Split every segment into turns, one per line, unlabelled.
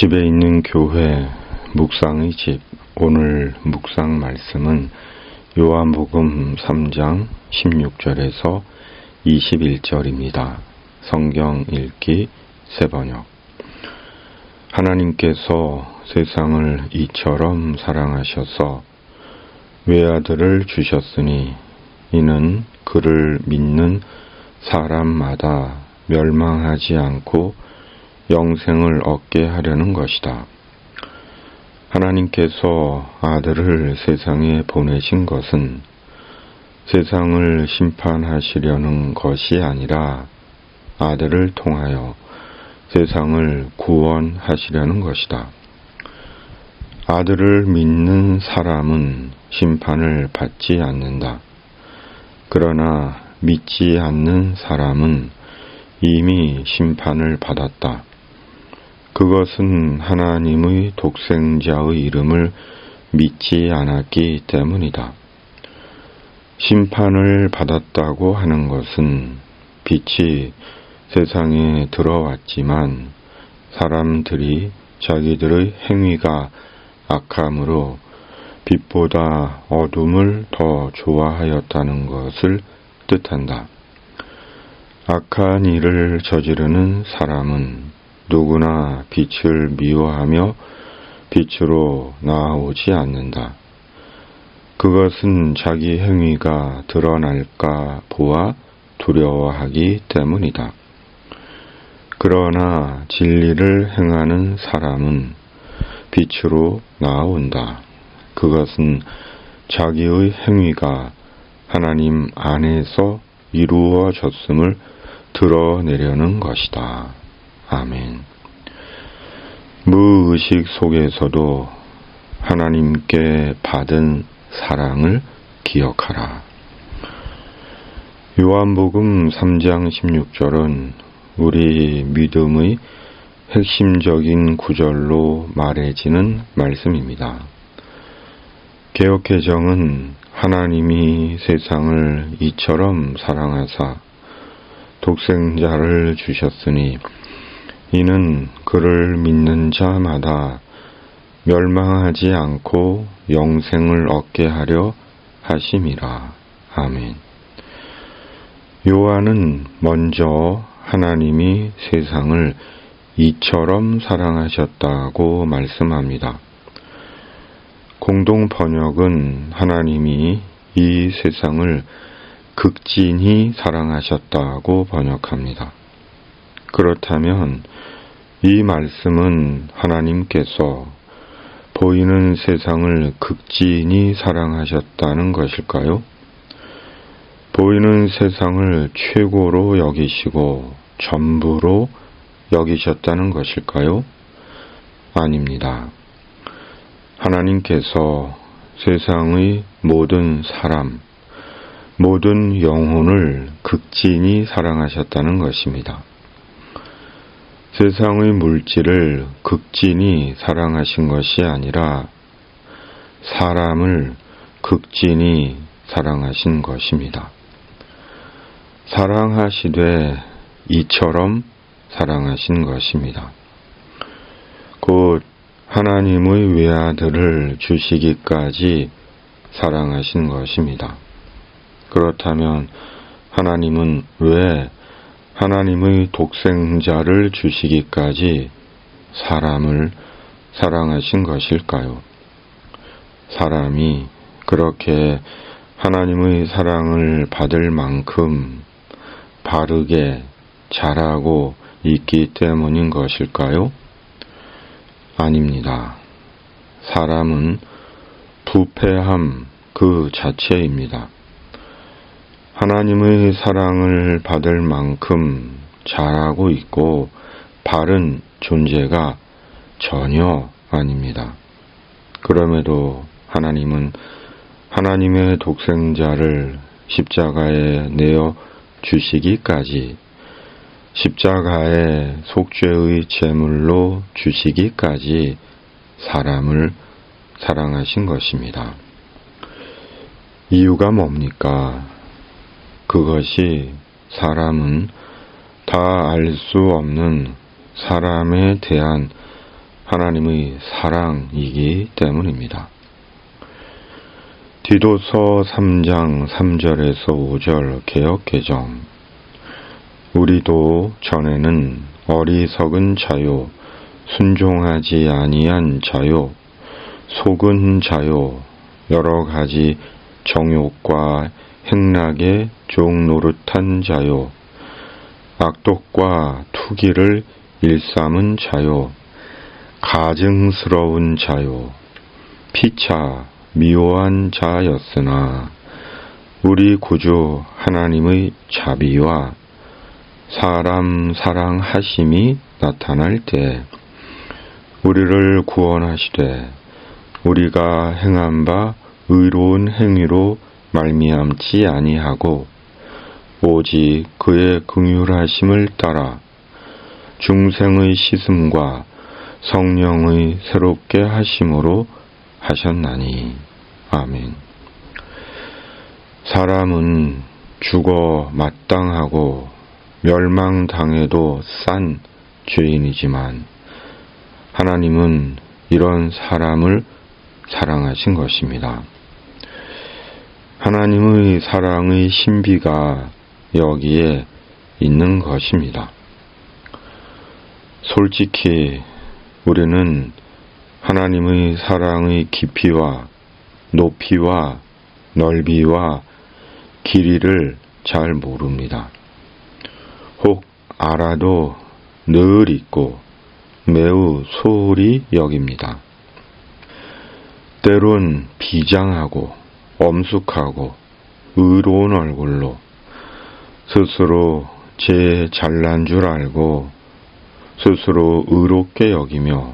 집에 있는 교회 묵상의 집 오늘 묵상 말씀은 요한복음 3장 16절에서 21절입니다. 성경 읽기 세 번역 하나님께서 세상을 이처럼 사랑하셔서 외아들을 주셨으니 이는 그를 믿는 사람마다 멸망하지 않고 영생을 얻게 하려는 것이다. 하나님께서 아들을 세상에 보내신 것은 세상을 심판하시려는 것이 아니라 아들을 통하여 세상을 구원하시려는 것이다. 아들을 믿는 사람은 심판을 받지 않는다. 그러나 믿지 않는 사람은 이미 심판을 받았다. 그것은 하나님의 독생자의 이름을 믿지 않았기 때문이다. 심판을 받았다고 하는 것은 빛이 세상에 들어왔지만 사람들이 자기들의 행위가 악함으로 빛보다 어둠을 더 좋아하였다는 것을 뜻한다. 악한 일을 저지르는 사람은 누구나 빛을 미워하며 빛으로 나아오지 않는다. 그것은 자기 행위가 드러날까 보아 두려워하기 때문이다. 그러나 진리를 행하는 사람은 빛으로 나아온다. 그것은 자기의 행위가 하나님 안에서 이루어졌음을 드러내려는 것이다. 아멘. 무의식 속에서도 하나님께 받은 사랑을 기억하라. 요한복음 3장 16절은 우리 믿음의 핵심적인 구절로 말해지는 말씀입니다. 개혁개정은 하나님이 세상을 이처럼 사랑하사 독생자를 주셨으니 이는 그를 믿는 자마다 멸망하지 않고 영생을 얻게 하려 하심이라. 아멘. 요한은 먼저 하나님이 세상을 이처럼 사랑하셨다고 말씀합니다. 공동 번역은 하나님이 이 세상을 극진히 사랑하셨다고 번역합니다. 그렇다면 이 말씀은 하나님께서 보이는 세상을 극진히 사랑하셨다는 것일까요? 보이는 세상을 최고로 여기시고 전부로 여기셨다는 것일까요? 아닙니다. 하나님께서 세상의 모든 사람, 모든 영혼을 극진히 사랑하셨다는 것입니다. 세상의 물질을 극진히 사랑하신 것이 아니라 사람을 극진히 사랑하신 것입니다. 사랑하시되 이처럼 사랑하신 것입니다. 곧 하나님의 외아들을 주시기까지 사랑하신 것입니다. 그렇다면 하나님은 왜 하나님의 독생자를 주시기까지 사람을 사랑하신 것일까요? 사람이 그렇게 하나님의 사랑을 받을 만큼 바르게 잘하고 있기 때문인 것일까요? 아닙니다. 사람은 부패함 그 자체입니다. 하나님의 사랑을 받을 만큼 잘하고 있고 바른 존재가 전혀 아닙니다. 그럼에도 하나님은 하나님의 독생자를 십자가에 내어 주시기까지 십자가의 속죄의 제물로 주시기까지 사람을 사랑하신 것입니다. 이유가 뭡니까? 그것이 사람은 다 알 수 없는 사람에 대한 하나님의 사랑이기 때문입니다. 디도서 3장 3절에서 5절 개혁 개정 우리도 전에는 어리석은 자요 순종하지 아니한 자요 속은 자요 여러 가지 정욕과 행락에 종노릇한 자요. 악독과 투기를 일삼은 자요. 가증스러운 자요. 피차 미워한 자였으나 우리 구주 하나님의 자비와 사람 사랑하심이 나타날 때 우리를 구원하시되 우리가 행한 바 의로운 행위로 말미암지 아니하고 오직 그의 긍휼하심을 따라 중생의 씻음과 성령의 새롭게 하심으로 하셨나니 아멘. 사람은 죽어 마땅하고 멸망당해도 싼 죄인이지만 하나님은 이런 사람을 사랑하신 것입니다. 하나님의 사랑의 신비가 여기에 있는 것입니다. 솔직히 우리는 하나님의 사랑의 깊이와 높이와 넓이와 길이를 잘 모릅니다. 혹 알아도 늘 잊고 매우 소홀히 여깁니다. 때론 비장하고 엄숙하고 의로운 얼굴로 스스로 제 잘난 줄 알고 스스로 의롭게 여기며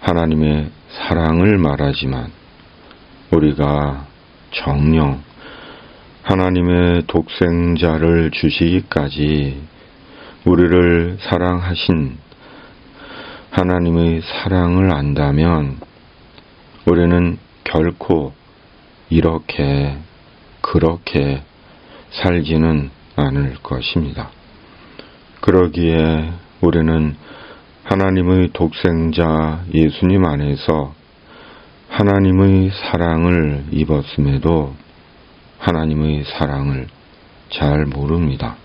하나님의 사랑을 말하지만 우리가 정령 하나님의 독생자를 주시기까지 우리를 사랑하신 하나님의 사랑을 안다면 우리는 결코 이렇게 그렇게 살지는 않을 것입니다. 그러기에 우리는 하나님의 독생자 예수님 안에서 하나님의 사랑을 입었음에도 하나님의 사랑을 잘 모릅니다.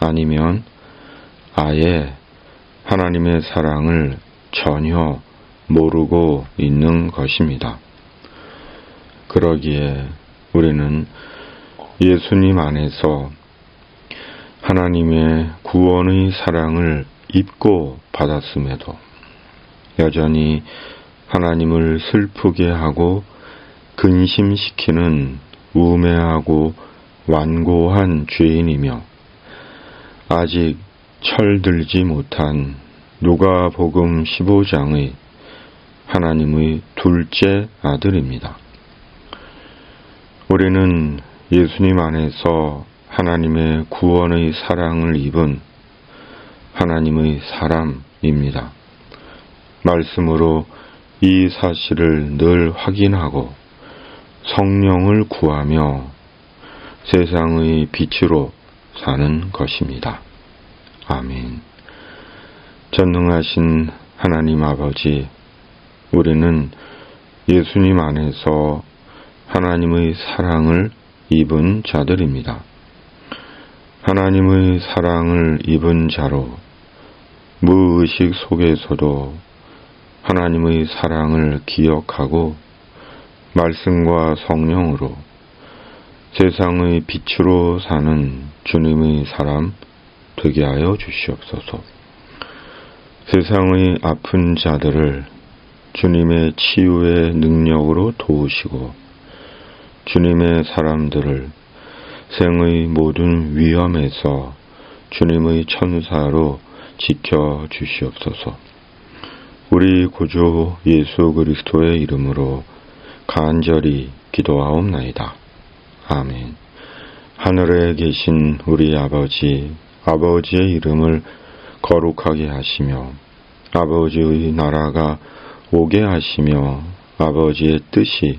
아니면 아예 하나님의 사랑을 전혀 모르고 있는 것입니다. 그러기에 우리는 예수님 안에서 하나님의 구원의 사랑을 입고 받았음에도 여전히 하나님을 슬프게 하고 근심시키는 우매하고 완고한 죄인이며 아직 철들지 못한 누가복음 15장의 하나님의 둘째 아들입니다. 우리는 예수님 안에서 하나님의 구원의 사랑을 입은 하나님의 사람입니다. 말씀으로 이 사실을 늘 확인하고 성령을 구하며 세상의 빛으로 사는 것입니다. 아멘. 전능하신 하나님 아버지, 우리는 예수님 안에서 하나님의 사랑을 입은 자들입니다. 하나님의 사랑을 입은 자로 무의식 속에서도 하나님의 사랑을 기억하고 말씀과 성령으로 세상의 빛으로 사는 주님의 사람 되게 하여 주시옵소서. 세상의 아픈 자들을 주님의 치유의 능력으로 도우시고 주님의 사람들을 생의 모든 위험에서 주님의 천사로 지켜 주시옵소서. 우리 구주 예수 그리스도의 이름으로 간절히 기도하옵나이다. 아멘. 하늘에 계신 우리 아버지, 아버지의 이름을 거룩하게 하시며, 아버지의 나라가 오게 하시며, 아버지의 뜻이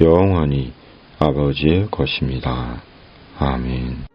영원히 아버지의 것입니다. 아멘.